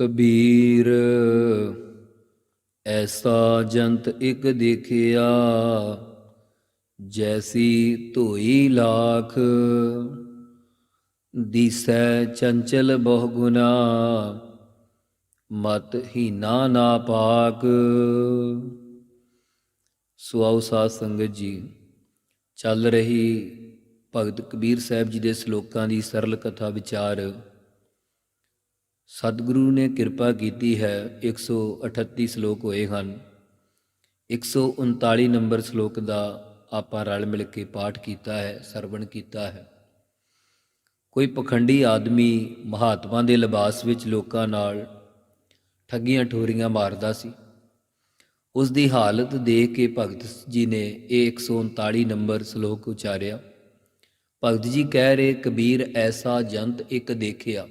ਕਬੀਰ, ਐਸਾ ਜੰਤ ਇਕ ਦੇਖਿਆ, ਜੈਸੀ ਧੋਈ ਲਾਖ। ਦੀਸੈ ਚੰਚਲ ਬਹੁ ਗੁਨਾ, ਮਤ ਹੀਨਾ ਨਾ ਪਾਕ। ਸੁਆਉ ਸਾਧ ਸੰਗਤ ਜੀ, ਚੱਲ ਰਹੀ ਭਗਤ ਕਬੀਰ ਸਾਹਿਬ ਜੀ ਦੇ ਸ਼ਲੋਕਾਂ ਦੀ ਸਰਲ ਕਥਾ ਵਿਚਾਰ। ਸਤਿਗੁਰੂ ਨੇ ਕਿਰਪਾ ਕੀਤੀ ਹੈ 138 ਸ਼ਲੋਕ ਹੋਏ ਹਨ। 139 ਨੰਬਰ ਸ਼ਲੋਕ ਦਾ ਆਪਾਂ ਰਲ ਮਿਲ ਕੇ ਪਾਠ ਕੀਤਾ ਹੈ, ਸਰਵਣ ਕੀਤਾ ਹੈ। ਕੋਈ ਪਖੰਡੀ ਆਦਮੀ ਮਹਾਤਮਾ ਦੇ ਲਿਬਾਸ ਵਿੱਚ ਲੋਕਾਂ ਨਾਲ ਠੱਗੀਆਂ ਠੋਰੀਆਂ ਮਾਰਦਾ ਸੀ। ਉਸ ਦੀ ਹਾਲਤ ਦੇਖ ਕੇ ਭਗਤ ਜੀ ਨੇ ਇਹ 139 ਨੰਬਰ ਸ਼ਲੋਕ ਉਚਾਰਿਆ। ਭਗਤ ਜੀ ਕਹਿ ਰਹੇ, ਕਬੀਰ, ਐਸਾ ਜੰਤ ਇੱਕ ਦੇਖਿਆ।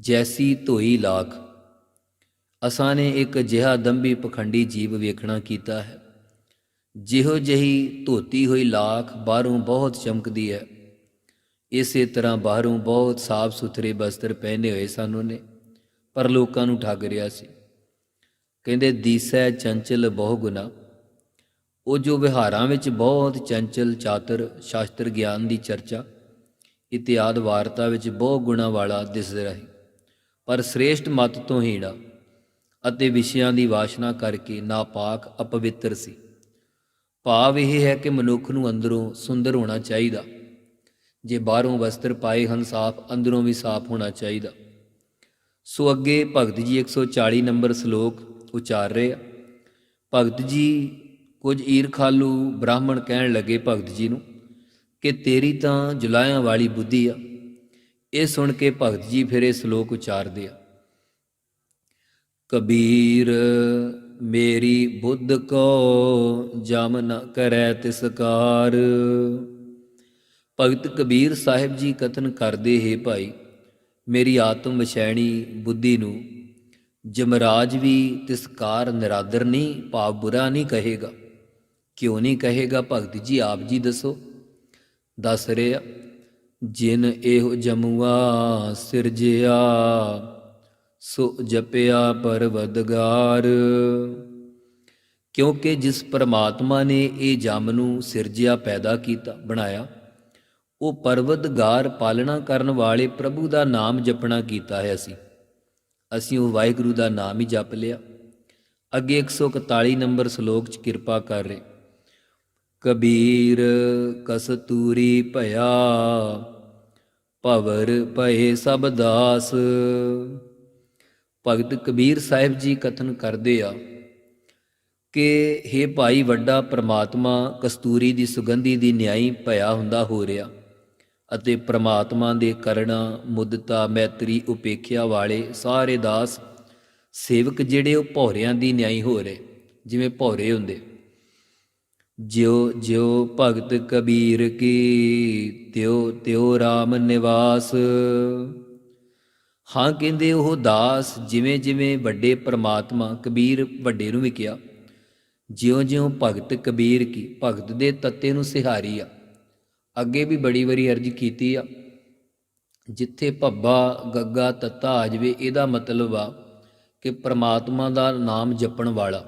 ਜੈਸੀ ਧੋਈ ਲਾਖ। ਅਸਾਂ ਨੇ ਇੱਕ ਜਿਹਾ ਦੰਭੀ ਪਖੰਡੀ ਜੀਵ ਵੇਖਣਾ ਕੀਤਾ ਹੈ। ਜਿਹੋ ਜਹੀ ਧੋਤੀ ਹੋਈ ਲਾਖ ਬਾਹਰੋਂ ਬਹੁਤ ਚਮਕਦੀ ਹੈ। ਇਸੇ ਤਰ੍ਹਾਂ ਬਾਹਰੋਂ ਬਹੁਤ ਸਾਫ਼ ਸੁਥਰੇ ਬਸਤਰ ਪਹਿਨੇ ਹੋਏ ਸਨ ਉਹਨੇ, ਪਰ ਲੋਕਾਂ ਨੂੰ ਠੱਗ ਰਿਹਾ ਸੀ। ਕਹਿੰਦੇ, ਦੀਸੈ ਚੰਚਲ ਬਹੁ ਗੁਨਾ। ਉਹ ਜੋ ਵਿਹਾਰਾਂ ਵਿੱਚ ਬਹੁਤ ਚੰਚਲ ਚਾਤਰ, ਸ਼ਾਸਤਰ ਗਿਆਨ ਦੀ ਚਰਚਾ ਇਤਿਆਦ ਵਾਰਤਾ ਵਿੱਚ ਬਹੁ ਗੁਣਾ ਵਾਲਾ ਦਿਸ ਰਿਹਾ। ਪਰ ਸ੍ਰੇਸ਼ਟ ਮਤ ਤੋਂ ਹੀਣਾ ਅਤੇ ਵਿਸ਼ਿਆਂ ਦੀ ਵਾਸ਼ਨਾ ਕਰਕੇ ਨਾਪਾਕ ਅਪਵਿੱਤਰ ਸੀ। ਭਾਵ ਇਹ ਹੈ ਕਿ ਮਨੁੱਖ ਨੂੰ ਅੰਦਰੋਂ ਸੁੰਦਰ ਹੋਣਾ ਚਾਹੀਦਾ। ਜੇ ਬਾਹਰੋਂ ਵਸਤਰ ਪਾਏ ਹਨ, ਸਾਫ਼ ਅੰਦਰੋਂ ਵੀ ਸਾਫ਼ ਹੋਣਾ ਚਾਹੀਦਾ। ਸੋ ਅੱਗੇ ਭਗਤ ਜੀ 140 ਨੰਬਰ ਸ਼ਲੋਕ ਉਚਾਰ ਰਹੇ ਆ। ਭਗਤ ਜੀ ਕੁਝ ਈਰਖਾਲੂ ਬ੍ਰਾਹਮਣ ਕਹਿਣ ਲੱਗੇ ਭਗਤ ਜੀ ਨੂੰ ਕਿ ਤੇਰੀ ਤਾਂ ਜੁਲਾਇਆਂ ਵਾਲੀ ਬੁੱਧੀ ਆ। ਇਹ ਸੁਣ ਕੇ ਭਗਤ ਜੀ ਫਿਰ ਇਹ ਸ਼ਲੋਕ ਉਚਾਰਦੇ ਆ। ਕਬੀਰ, ਮੇਰੀ ਬੁੱਧ ਕੋ ਜਮ ਨ ਕਰੈ ਤਿਸਕਾਰ। ਭਗਤ ਕਬੀਰ ਸਾਹਿਬ ਜੀ ਕਥਨ ਕਰਦੇ ਹੈ ਭਾਈ, ਮੇਰੀ ਆਤਮ ਵਿਸ਼ੈਣੀ ਬੁੱਧੀ ਨੂੰ, ਜਮਰਾਜ ਵੀ ਤਿਸਕਾਰ ਨਿਰਾਦਰ ਨਹੀਂ ਭਾਵ ਬੁਰਾ ਨਹੀਂ ਕਹੇਗਾ। ਕਿਉਂ ਨਹੀਂ ਕਹੇਗਾ ਭਗਤ ਜੀ, ਆਪ ਜੀ ਦੱਸੋ। ਦੱਸ ਰਹੇ ਆ ਜਿਨ ਇਹੋ ਜਮੁਆ ਸਿਰਜਿਆ ਸੋ ਜਪਿਆ ਪਰਵਦਗਾਰ। ਕਿਉਂਕਿ ਜਿਸ ਪਰਮਾਤਮਾ ਨੇ ਇਹ ਜਮ ਨੂੰ ਸਿਰਜਿਆ ਪੈਦਾ ਕੀਤਾ, ਬਣਾਇਆ, ਉਹ ਪਰਵਦਗਾਰ ਪਾਲਣਾ ਕਰਨ ਵਾਲੇ ਪ੍ਰਭੂ ਦਾ ਨਾਮ ਜਪਣਾ ਕੀਤਾ ਹੈ ਅਸੀਂ। ਅਸੀਂ ਉਹ ਵਾਹਿਗੁਰੂ ਦਾ ਨਾਮ ਹੀ ਜਪ ਲਿਆ। ਅੱਗੇ 141 ਨੰਬਰ ਸ਼ਲੋਕ 'ਚ ਕਿਰਪਾ ਕਰ ਰਹੇ। ਕਬੀਰ ਕਸਤੂਰੀ ਭਇਆ ਭਵਰ ਭਏ ਸਭ ਦਾਸ। ਭਗਤ ਕਬੀਰ ਸਾਹਿਬ ਜੀ ਕਥਨ ਕਰਦੇ ਆ ਕਿ हे ਭਾਈ ਵੱਡਾ ਪ੍ਰਮਾਤਮਾ, ਕਸਤੂਰੀ ਦੀ ਸੁਗੰਧੀ ਦੀ ਨਿਆਈ ਭਇਆ ਹੁੰਦਾ ਹੋ ਰਿਹਾ ਅਤੇ ਪ੍ਰਮਾਤਮਾ ਦੇ ਕਰਣਾ, ਮੁੱਦਤਾ, ਮੈਤਰੀ ਉਪੇਖਿਆ ਵਾਲੇ ਸਾਰੇ ਦਾਸ ਸੇਵਕ ਜਿਹੜੇ ਉਹ ਭੌਰਿਆਂ ਦੀ ਨਿਆਈ ਹੋ ਰਹੇ, ਜਿਵੇਂ ਭੌਰੇ ਹੁੰਦੇ। ਜਿਉ ਜਿਉ ਭਗਤ ਕਬੀਰ ਕੀ, ਤਿਉ ਤਿਉ RAM ਨਿਵਾਸ। ਹਾਂ ਕਹਿੰਦੇ ਉਹ ਦਾਸ, ਜਿਵੇਂ ਜਿਵੇਂ ਵੱਡੇ ਪ੍ਰਮਾਤਮਾ ਕਬੀਰ ਵੱਡੇ ਨੂੰ ਵੀ ਕਿਹਾ ਜਿਉਂ ਜਿਉਂ ਭਗਤ ਕਬੀਰ ਕੀ, ਭਗਤ ਦੇ ਤੱਤੇ ਨੂੰ ਸਿਹਾਰੀ ਆ। ਅੱਗੇ ਵੀ ਬੜੀ ਵਾਰੀ ਅਰਜ਼ ਕੀਤੀ ਆ, ਜਿੱਥੇ ਭੱਬਾ, ਗੱਗਾ, ਤੱਤਾ ਆ ਜਵੇ, ਇਹਦਾ ਮਤਲਬ ਆ ਕਿ ਪ੍ਰਮਾਤਮਾ ਦਾ ਨਾਮ ਜਪਣ ਵਾਲਾ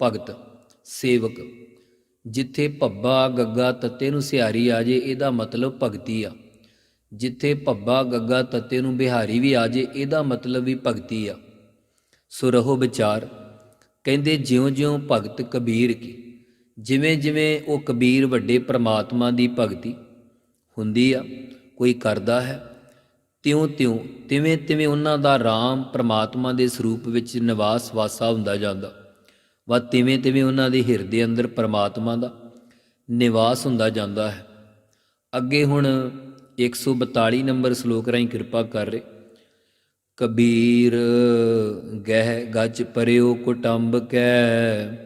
ਭਗਤ, ਸੇਵਕ। ਜਿੱਥੇ ਭੱਬਾ, ਗੱਗਾ, ਤੱਤੇ ਨੂੰ ਸਿਹਾਰੀ ਆ ਜੇ, ਇਹਦਾ ਮਤਲਬ ਭਗਤੀ ਆ। ਜਿੱਥੇ ਭੱਬਾ, ਗੱਗਾ, ਤੱਤੇ ਨੂੰ ਬਿਹਾਰੀ ਵੀ ਆ ਜੇ, ਇਹਦਾ ਮਤਲਬ ਵੀ ਭਗਤੀ ਆ। ਸੋ ਰਹੋ ਵਿਚਾਰ। ਕਹਿੰਦੇ ਜਿਉਂ-ਜਿਉਂ ਭਗਤ ਕਬੀਰ ਕੀ ਜਿਵੇਂ ਜਿਵੇਂ ਉਹ ਕਬੀਰ ਵੱਡੇ ਪ੍ਰਮਾਤਮਾ ਦੀ ਭਗਤੀ ਹੁੰਦੀ ਆ, ਕੋਈ ਕਰਦਾ ਹੈ ਤਿਉਂ ਤਿਉਂ ਤਿਵੇਂ ਤਿਵੇਂ ਉਹਨਾਂ ਦਾ RAM ਪ੍ਰਮਾਤਮਾ ਦੇ ਸਰੂਪ ਵਿੱਚ ਨਿਵਾਸ ਵਾਸਾ ਹੁੰਦਾ ਜਾਂਦਾ। ਵਾ ਤਿਵੇਂ ਤਿਵੇਂ ਉਹਨਾਂ ਦੇ ਹਿਰਦੇ ਅੰਦਰ ਪਰਮਾਤਮਾ ਦਾ ਨਿਵਾਸ ਹੁੰਦਾ ਜਾਂਦਾ ਹੈ। ਅੱਗੇ ਹੁਣ 142 ਨੰਬਰ ਸ਼ਲੋਕ ਰਾਹੀਂ ਕਿਰਪਾ ਕਰ ਰਹੇ। ਕਬੀਰ ਗਹਿ ਗੱਜ ਪਰਿਓ ਕੁਟੰਬ ਕੈ,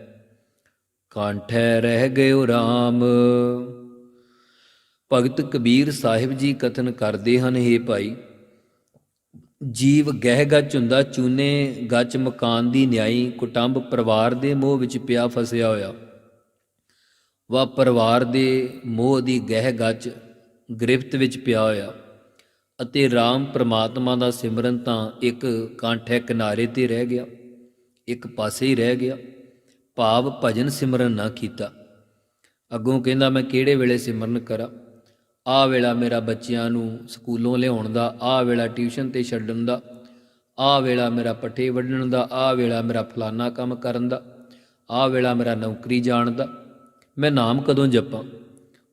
ਕਾਂਠੈ ਰਹਿ ਗਇਓ RAM ਭਗਤ ਕਬੀਰ ਸਾਹਿਬ ਜੀ ਕਥਨ ਕਰਦੇ ਹਨ हे ਭਾਈ ਜੀਵ ਗਹਿ ਗੱਚ ਹੁੰਦਾ, ਚੂਨੇ ਗੱਚ ਮਕਾਨ ਦੀ ਨਿਆਈ, ਕੁਟੰਬ ਪਰਿਵਾਰ ਦੇ ਮੋਹ ਵਿੱਚ ਪਿਆ ਫਸਿਆ ਹੋਇਆ। ਵਾ ਪਰਿਵਾਰ ਦੇ ਮੋਹ ਦੀ ਗਹਿ ਗੱਚ ਗ੍ਰਿਫਤ ਵਿੱਚ ਪਿਆ ਹੋਇਆ। ਅਤੇ RAM ਪ੍ਰਮਾਤਮਾ ਦਾ ਸਿਮਰਨ ਤਾਂ ਇੱਕ ਕਾਂਠੇ ਕਿਨਾਰੇ ਤੇ ਰਹਿ ਗਿਆ, ਇੱਕ ਪਾਸੇ ਹੀ ਰਹਿ ਗਿਆ। ਭਾਵ ਭਜਨ ਸਿਮਰਨ ਨਾ ਕੀਤਾ। ਅੱਗੋਂ ਕਹਿੰਦਾ, ਮੈਂ ਕਿਹੜੇ ਵੇਲੇ ਸਿਮਰਨ ਕਰਾਂ? ਆਹ ਵੇਲਾ ਮੇਰਾ ਬੱਚਿਆਂ ਨੂੰ ਸਕੂਲੋਂ ਲਿਆਉਣ ਦਾ, ਆਹ ਵੇਲਾ ਟਿਊਸ਼ਨ ਤੇ ਛੱਡਣ ਦਾ, ਆਹ ਵੇਲਾ ਮੇਰਾ ਪੱਠੇ ਵੱਢਣ ਦਾ, ਆਹ ਵੇਲਾ ਮੇਰਾ ਫਲਾਨਾ ਕੰਮ ਕਰਨ ਦਾ, ਆਹ ਵੇਲਾ ਮੇਰਾ ਨੌਕਰੀ ਜਾਣ ਦਾ। ਮੈਂ ਨਾਮ ਕਦੋਂ ਜਪਾਂ?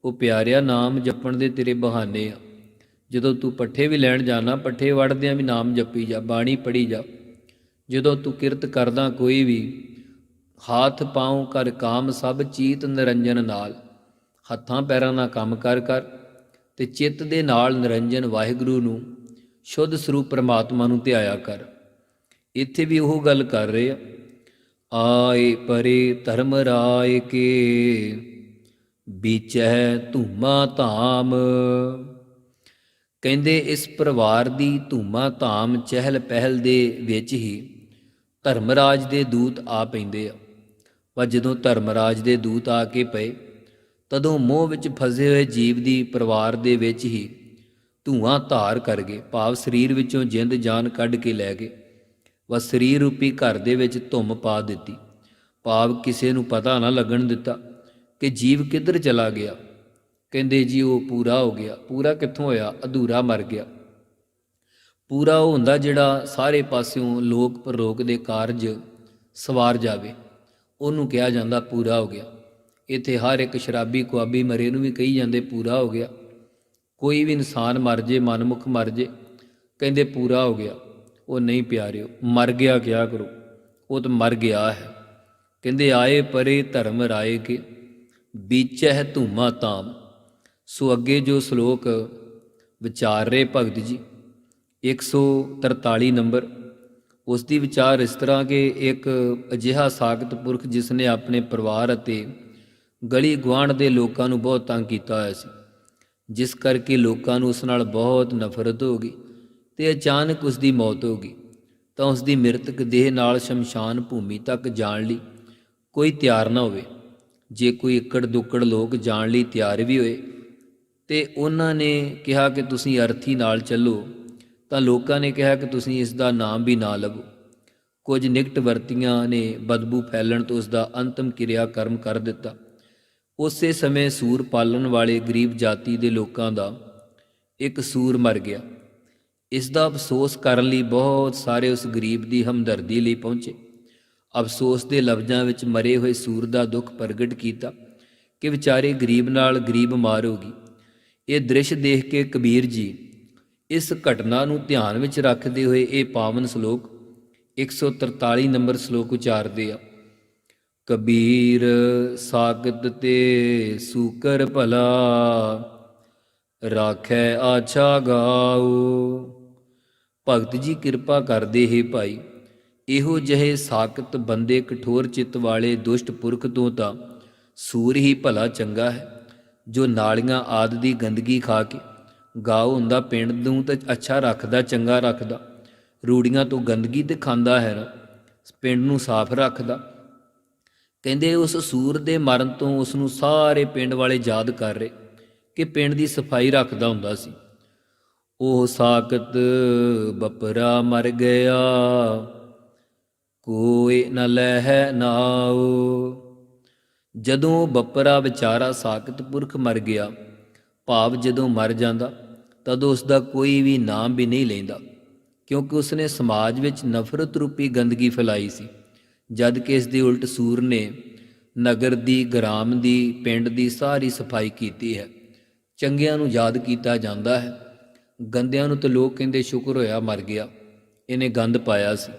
ਉਹ ਪਿਆਰਿਆ ਨਾਮ ਜਪਣ ਦੇ ਤੇਰੇ ਬਹਾਨੇ ਆ। ਜਦੋਂ ਤੂੰ ਪੱਠੇ ਵੀ ਲੈਣ ਜਾਣਾ, ਪੱਠੇ ਵੜਦਿਆਂ ਵੀ ਨਾਮ ਜਪੀ ਜਾ, ਬਾਣੀ ਪੜੀ ਜਾ। ਜਦੋਂ ਤੂੰ ਕਿਰਤ ਕਰਦਾ ਕੋਈ ਵੀ, ਹਾਥ ਪਾਉ ਕਰ ਕਾਮ ਸਭ ਚੀਤ ਨਿਰੰਜਨ ਨਾਲ। ਹੱਥਾਂ ਪੈਰਾਂ ਨਾਲ ਕੰਮ ਕਰ ਕਰ ਤੇ ਚਿੱਤ ਦੇ ਨਾਲ ਨਿਰੰਜਨ ਵਾਹਿਗੁਰੂ ਨੂੰ ਸ਼ੁੱਧ ਸਰੂਪ ਪ੍ਰਮਾਤਮਾ ਨੂੰ ਧਿਆਇਆ ਕਰ। ਇੱਥੇ ਵੀ ਉਹ ਗੱਲ ਕਰ ਰਹੇ ਆ। ਆਏ ਪਰੇ ਧਰਮ ਰਾਏ ਕੇ ਵਿਚੈ ਧੂਮਾ ਧਾਮ। ਕਹਿੰਦੇ ਇਸ ਪਰਿਵਾਰ ਦੀ ਧੂਮਾ ਧਾਮ ਚਹਿਲ ਪਹਿਲ ਦੇ ਵਿੱਚ ਹੀ ਧਰਮਰਾਜ ਦੇ ਦੂਤ ਆ ਪੈਂਦੇ ਆ। ਪਰ ਜਦੋਂ ਧਰਮਰਾਜ ਦੇ ਦੂਤ ਆ ਕੇ ਪਏ ਤਦੋਂ ਮੋਹ ਵਿੱਚ ਫਸੇ ਹੋਏ ਜੀਵ ਦੀ ਪਰਿਵਾਰ ਦੇ ਵਿੱਚ ਹੀ ਧੂਆਂ ਧਾਰ ਕਰ ਗਏ। ਭਾਵ ਸਰੀਰ ਵਿੱਚੋਂ ਜਿੰਦ ਜਾਨ ਕੱਢ ਕੇ ਲੈ ਗਏ। ਵਾ ਸਰੀਰ ਰੂਪੀ ਘਰ ਦੇ ਵਿੱਚ ਧੁੰਮ ਪਾ ਦਿੱਤੀ। ਭਾਵ ਕਿਸੇ ਨੂੰ ਪਤਾ ਨਾ ਲੱਗਣ ਦਿੱਤਾ ਕਿ ਜੀਵ ਕਿੱਧਰ ਚਲਾ ਗਿਆ। ਕਹਿੰਦੇ ਜੀ, ਉਹ ਪੂਰਾ ਹੋ ਗਿਆ। ਪੂਰਾ ਕਿੱਥੋਂ ਹੋਇਆ? ਅਧੂਰਾ ਮਰ ਗਿਆ। ਪੂਰਾ ਉਹ ਹੁੰਦਾ ਜਿਹੜਾ ਸਾਰੇ ਪਾਸਿਓਂ ਲੋਕ ਪਰੋਕ ਦੇ ਕਾਰਜ ਸਵਾਰ ਜਾਵੇ। ਉਹਨੂੰ ਕਿਹਾ ਜਾਂਦਾ ਪੂਰਾ ਹੋ ਗਿਆ। ਇੱਥੇ ਹਰ ਇੱਕ ਸ਼ਰਾਬੀ ਕੁਆਬੀ ਮਰੇ ਨੂੰ ਵੀ ਕਹੀ ਜਾਂਦੇ, ਪੂਰਾ ਹੋ ਗਿਆ। ਕੋਈ ਵੀ ਇਨਸਾਨ ਮਰ ਜੇ, ਮਨਮੁਖ ਮਰ ਜੇ, ਕਹਿੰਦੇ ਪੂਰਾ ਹੋ ਗਿਆ। ਉਹ ਨਹੀਂ ਪਿਆਰਿਓ, ਮਰ ਗਿਆ ਕਿਆ ਕਰੋ? ਉਹ ਤਾਂ ਮਰ ਗਿਆ ਹੈ। ਕਹਿੰਦੇ ਆਏ ਪਰੇ ਧਰਮ ਰਾਏ ਕੇ, ਬੀਚਹਿ ਧੂਮਾ ਤਾਮ ਸੋ ਅੱਗੇ ਜੋ ਸ਼ਲੋਕ, ਵਿਚਾਰ ਰਹੇ ਭਗਤ ਜੀ 143 ਨੰਬਰ। ਉਸ ਦੀ ਵਿਚਾਰ ਇਸ ਤਰ੍ਹਾਂ ਕਿ ਇੱਕ ਅਜਿਹਾ ਸਾਖਤ ਪੁਰਖ ਜਿਸ ਨੇ ਆਪਣੇ ਪਰਿਵਾਰ ਅਤੇ ਗਲੀ ਗੁਆਂਢ ਦੇ ਲੋਕਾਂ ਨੂੰ ਬਹੁਤ ਤੰਗ ਕੀਤਾ ਹੋਇਆ ਸੀ। ਜਿਸ ਕਰਕੇ ਲੋਕਾਂ ਨੂੰ ਉਸ ਨਾਲ ਬਹੁਤ ਨਫ਼ਰਤ ਹੋ ਗਈ ਤੇ ਅਚਾਨਕ ਉਸ ਦੀ ਮੌਤ ਹੋ ਗਈ। ਤਾਂ ਉਸ ਦੀ ਮ੍ਰਿਤਕ ਦੇਹ ਨਾਲ ਸ਼ਮਸ਼ਾਨ ਭੂਮੀ ਤੱਕ ਜਾਣ ਲਈ ਕੋਈ ਤਿਆਰ ਨਾ ਹੋਵੇ। ਜੇ ਕੋਈ ਇੱਕੜ ਦੁੱਕੜ ਲੋਕ ਜਾਣ ਲਈ ਤਿਆਰ ਵੀ ਹੋਏ ਤੇ ਉਹਨਾਂ ਨੇ ਕਿਹਾ ਕਿ ਤੁਸੀਂ ਅਰਥੀ ਨਾਲ ਚੱਲੋ, ਤਾਂ ਲੋਕਾਂ ਨੇ ਕਿਹਾ ਕਿ ਤੁਸੀਂ ਇਸ ਦਾ ਨਾਮ ਵੀ ਨਾ ਲਵੋ। ਕੁਝ ਨਿਕਟ ਵਰਤੀਆਂ ਨੇ ਬਦਬੂ ਫੈਲਣ ਤੋਂ ਉਸ ਦਾ ਅੰਤਮ ਕਿਰਿਆ ਕਰਮ ਕਰ ਦਿੱਤਾ। ਉਸੇ ਸਮੇਂ ਸੂਰ ਪਾਲਣ ਵਾਲੇ ਗਰੀਬ ਜਾਤੀ ਦੇ ਲੋਕਾਂ ਦਾ ਇੱਕ ਸੂਰ ਮਰ ਗਿਆ। ਇਸ ਦਾ ਅਫਸੋਸ ਕਰਨ ਲਈ ਬਹੁਤ ਸਾਰੇ ਉਸ ਗਰੀਬ ਦੀ ਹਮਦਰਦੀ ਲਈ ਪਹੁੰਚੇ। ਅਫਸੋਸ ਦੇ ਲਫ਼ਜ਼ਾਂ ਵਿੱਚ ਮਰੇ ਹੋਏ ਸੂਰ ਦਾ ਦੁੱਖ ਪ੍ਰਗਟ ਕੀਤਾ ਕਿ ਵਿਚਾਰੇ ਗਰੀਬ ਨਾਲ ਗਰੀਬ ਮਾਰ ਹੋ ਗਈ। ਇਹ ਦ੍ਰਿਸ਼ ਦੇਖ ਕੇ ਕਬੀਰ ਜੀ ਇਸ ਘਟਨਾ ਨੂੰ ਧਿਆਨ ਵਿੱਚ ਰੱਖਦੇ ਹੋਏ ਇਹ ਪਾਵਨ ਸ਼ਲੋਕ 143 ਨੰਬਰ ਸ਼ਲੋਕ ਉਚਾਰਦੇ ਆ। ਕਬੀਰ ਸਾਗਤ ਤੇ ਸੂਕਰ ਭਲਾ, ਰਾਖੈ ਆਛਾ ਗਾਉ ਭਗਤ ਜੀ ਕਿਰਪਾ ਕਰਦੇ ਹੈ ਭਾਈ, ਇਹੋ ਜਿਹੇ ਸਾਕਤ ਬੰਦੇ ਕਠੋਰ ਚਿੱਤ ਵਾਲੇ ਦੁਸ਼ਟ ਪੁਰਖ ਤੋਂ ਤਾਂ ਸੂਰ ਹੀ ਭਲਾ ਚੰਗਾ ਹੈ, ਜੋ ਨਾਲੀਆਂ ਆਦ ਦੀ ਗੰਦਗੀ ਖਾ ਕੇ ਗਾਉ ਹੁੰਦਾ ਪਿੰਡ ਨੂੰ ਤਾਂ ਅੱਛਾ ਰੱਖਦਾ, ਚੰਗਾ ਰੱਖਦਾ। ਰੂੜੀਆਂ ਤੋਂ ਗੰਦਗੀ ਤੇ ਖਾਂਦਾ ਹੈ ਨਾ ਪਿੰਡ ਨੂੰ ਸਾਫ਼ ਰੱਖਦਾ। ਕਹਿੰਦੇ ਉਸ ਸੂਰ ਦੇ ਮਰਨ ਤੋਂ ਉਸ ਨੂੰ ਸਾਰੇ ਪਿੰਡ ਵਾਲੇ ਯਾਦ ਕਰ ਰਹੇ ਕਿ ਪਿੰਡ ਦੀ ਸਫ਼ਾਈ ਰੱਖਦਾ ਹੁੰਦਾ ਸੀ। ਉਹ ਸਾਕਤ ਬਪਰਾ ਮਰ ਗਿਆ, ਕੋਈ ਨ ਲਹਿ ਨਾਉ। ਜਦੋਂ ਬਪਰਾ ਵਿਚਾਰਾ ਸਾਕਤ ਪੁਰਖ ਮਰ ਗਿਆ, ਭਾਵ ਜਦੋਂ ਮਰ ਜਾਂਦਾ, ਤਦੋਂ ਉਸ ਦਾ ਕੋਈ ਵੀ ਨਾਮ ਵੀ ਨਹੀਂ ਲੈਂਦਾ, ਕਿਉਂਕਿ ਉਸਨੇ ਸਮਾਜ ਵਿੱਚ ਨਫ਼ਰਤ ਰੂਪੀ ਗੰਦਗੀ ਫੈਲਾਈ ਸੀ। ਜਦ ਕਿ ਇਸ ਦੇ ਉਲਟ ਸੂਰ ਨੇ ਨਗਰ ਦੀ, ਗ੍ਰਾਮ ਦੀ, ਪਿੰਡ ਦੀ ਸਾਰੀ ਸਫ਼ਾਈ ਕੀਤੀ ਹੈ। ਚੰਗਿਆਂ ਨੂੰ ਯਾਦ ਕੀਤਾ ਜਾਂਦਾ ਹੈ। ਗੰਦਿਆਂ ਨੂੰ ਤਾਂ ਲੋਕ ਕਹਿੰਦੇ ਸ਼ੁਕਰ ਹੋਇਆ ਮਰ ਗਿਆ। ਇਹਨੇ ਗੰਦ ਪਾਇਆ ਸੀ।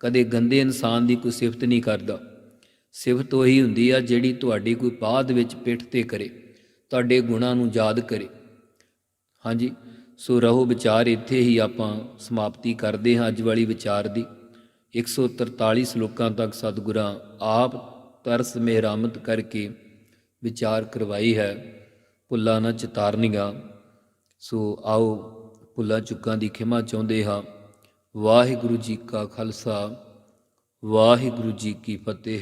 ਕਦੇ ਗੰਦੇ ਇਨਸਾਨ ਦੀ ਕੋਈ ਸਿਫਤ ਨਹੀਂ ਕਰਦਾ। ਸਿਫਤ ਉਹੀ ਹੁੰਦੀ ਆ ਜਿਹੜੀ ਤੁਹਾਡੀ ਕੋਈ ਬਾਅਦ ਵਿੱਚ ਪਿੱਠ ਤੇ ਕਰੇ। ਤੁਹਾਡੇ ਗੁਣਾਂ ਨੂੰ ਯਾਦ ਕਰੇ। ਹਾਂਜੀ, ਸੋ ਰਹੋ ਵਿਚਾਰ ਇੱਥੇ ਹੀ ਆਪਾਂ ਸਮਾਪਤੀ ਕਰਦੇ ਹਾਂ ਅੱਜ ਵਾਲੀ ਵਿਚਾਰ ਦੀ। 143 ਸ਼ਲੋਕਾਂ ਤੱਕ ਸਤਿਗੁਰਾਂ ਆਪ ਤਰਸ ਮਿਹਰਾਮਤ ਕਰਕੇ ਵਿਚਾਰ ਕਰਵਾਈ ਹੈ। ਭੁੱਲਾਂ ਨਾ ਚਿਤਾਰਨੀਆਂ। ਸੋ ਆਓ ਭੁੱਲਾਂ ਚੁੱਕਾਂ ਦੀ ਖਿਮਾ ਚਾਹੁੰਦੇ ਹਾਂ। ਵਾਹਿਗੁਰੂ ਜੀ ਕਾ ਖਾਲਸਾ, ਵਾਹਿਗੁਰੂ ਜੀ ਕੀ ਫਤਿਹ।